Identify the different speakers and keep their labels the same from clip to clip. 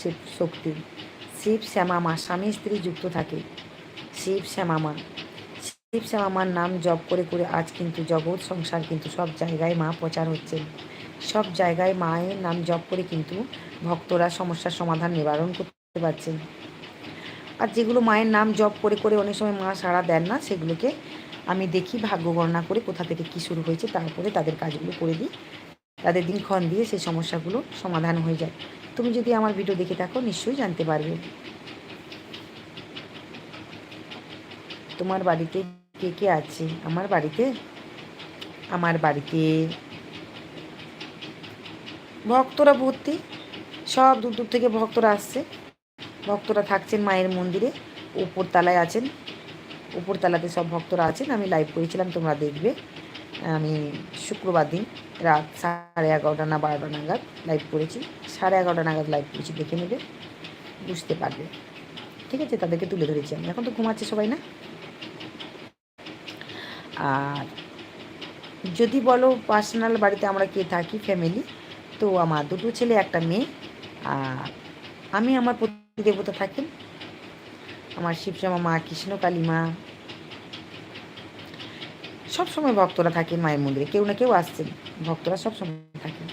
Speaker 1: শিব শক্তি। শিব, শ্যামামা, স্বামী, স্ত্রী যুক্ত থাকে। শিব, শ্যামামা। শিব, শ্যামামার নাম জপ করে করে আজ কিন্তু জগৎ, সংসার কিন্তু সব জায়গায় মা প্রচার হচ্ছে। সব জায়গায় মায়ের নাম জপ করে কিন্তু ভক্তরা সমস্যার সমাধান নিবারণ করতে পারছেন আর যেগুলো মায়ের নাম জপ করে করে অনেক সময় মা সাড়া দেন না, সেগুলোকে আমি দেখি, ভাগ্য গণনা করে কোথা থেকে কী শুরু হয়েছে, তারপরে তাদের কাজগুলো করে দিই। তাদের দিনক্ষণ দিয়ে সেই সমস্যাগুলো সমাধান হয়ে যায়। তুমি যদি আমার ভিডিও দেখে থাকো, নিশ্চয়ই জানতে পারবে। তোমার বাড়িতে কে কে আছে? আমার বাড়িতে? আমার বাড়িতে ভক্তরা ভর্তি। সব দূর দূর থেকে ভক্তরা আসছে। ভক্তরা থাকছেন মায়ের মন্দিরে। উপরতলায় আছেন। উপরতলাতে সব ভক্তরা আছেন। আমি লাইভ করেছিলাম, তোমরা দেখবে। আমি শুক্রবার দিন রাত সাড়ে এগারোটা না বারোটা নাগাদ লাইভ করেছি। সাড়ে এগারোটা নাগাদ লাইভ করেছি, দেখে নেবে, বুঝতে পারবে। ঠিক আছে, তাদেরকে তুলে ধরেছি আমি। এখন তো ঘুমাচ্ছে সবাই না? আর যদি বলো পার্সোনাল বাড়িতে আমরা কে থাকি ফ্যামিলি তো আমার দুটো ছেলে, একটা মেয়ে, আর আমি আমার প্রতি দেবতা থাকেন আমার শিবশ্যামা, মা কৃষ্ণ কালী মা সবসময় ভক্তরা থাকে মায়ের মন্দিরে। কেউ না কেউ আসছেন। ভক্তরা সবসময় থাকে।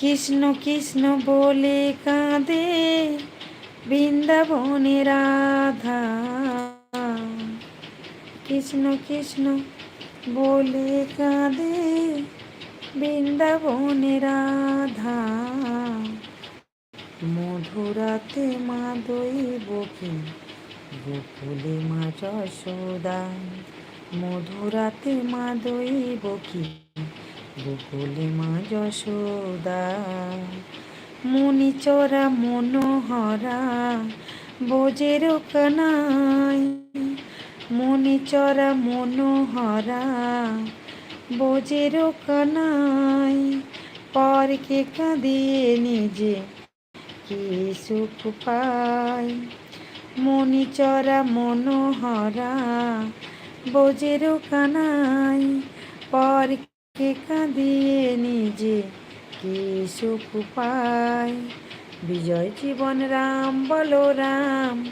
Speaker 1: কৃষ্ণ কৃষ্ণ বলে কাঁদে বৃন্দাবনে রাধা। কৃষ্ণ কৃষ্ণ বলে কাঁদে বৃন্দাবনে রাধা, মধুরাতে মা দৈব কি গোকুলে মা যশোদা, মধুরাতে মা দৈব কি গোকুলে মা যশোদা। মুনি চরা মনোহরা, বোজের কানাই মনি চরা মনোহরা বোজের কানাই পরকে কাঁদিয়ে নিজে, কি সুখ পায়? মনি চরা মনোহরা বোজের কানাই পরকে কাঁদিয়ে নিজে, কি সুখ পায়? বিজয় জীবন রাম, বলো রাম,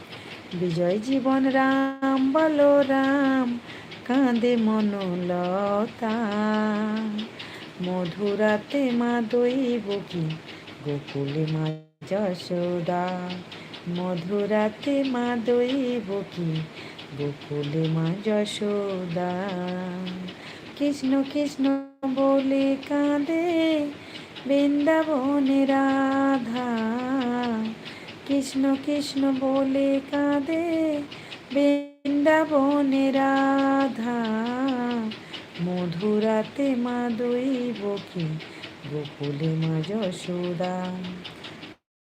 Speaker 1: বিজয় জীবন রাম, বলো রাম কাঁদে মনলতা মধুরাতে মা দৈব কি? গোকুলে মা যশোদা। মধুরাতে মা দৈব কি? গোকুলে মা যশোদা। কৃষ্ণ কৃষ্ণ বলে কাঁদে বৃন্দাবনে রাধা। কৃষ্ণ কৃষ্ণ বলে কাঁদে বৃন্দাবনে রাধা, মধুরাতে মা দৈব কি, গোকুলে মা যশোদা।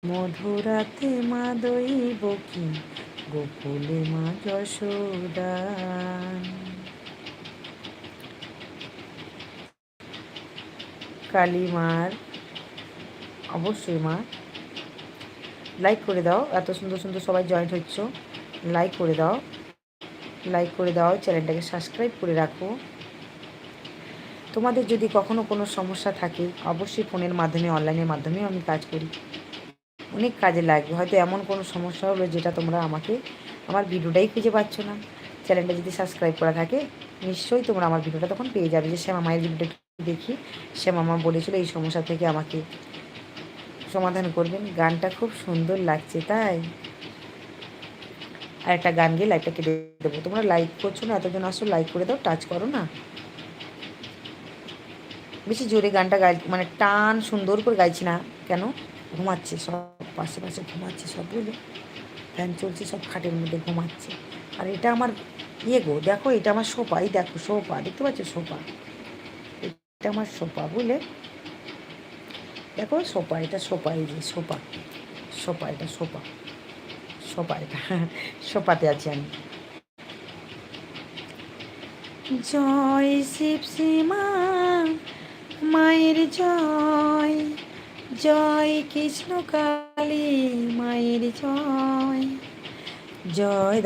Speaker 1: মধুরাতে মা দৈব কি, গোকুলে মা যশোদা। কালী মার, অবশ্যই মা। লাইক করে দাও, এত সুন্দর সুন্দর সবাই জয়েন্ট হচ্ছ, লাইক করে দাও। লাইক করে দাও চ্যানেলটাকে সাবস্ক্রাইব করে রাখো। তোমাদের যদি কখনো কোনো সমস্যা থাকে, অবশ্যই ফোনের মাধ্যমে অনলাইনের মাধ্যমেও আমি কাজ করি। অনেক কাজে লাগবে। হয়তো এমন কোনো সমস্যা হলো যেটা তোমরা আমাকে, আমার ভিডিওটাই খুঁজে পাচ্ছ না। চ্যানেলটা যদি সাবস্ক্রাইব করা থাকে, নিশ্চয়ই তোমরা আমার ভিডিওটা তখন পেয়ে যাবে যে শ্যামা মায়ের ভিডিওটা দেখি। শ্যামা মা বলেছিল এই সমস্যা থেকে আমাকে সমাধান করবেন। গানটা খুব সুন্দর লাগছে, তাই? আর একটা গান গিয়ে লাইকটা কেটে দেবো। তোমরা লাইক করছ না, এতজন আসো লাইক করে দাও টাচ করো না। বেশি জোরে গানটা গাই মানে টান সুন্দর করে গাইছি না, কেন? ঘুমাচ্ছে সব, পাশে পাশে ঘুমাচ্ছে সব সবগুলো ফ্যান চলছে, সব খাটের মধ্যে ঘুমাচ্ছে। আর এটা আমার ইয়ে গো, দেখো, এটা আমার সোফা, এই দেখো, সোফা, দেখতে পাচ্ছ সোফা? এটা আমার সোফা বুঝলে দেখো, সোফা, এটা সোফা, এই যে সোফা সোফা, এটা সোফা। সোফা এটা আছি আমি। জয় শিব সীমা মায়ের জয়। জয় কৃষ্ণ কালী মায়ের জয়। জয়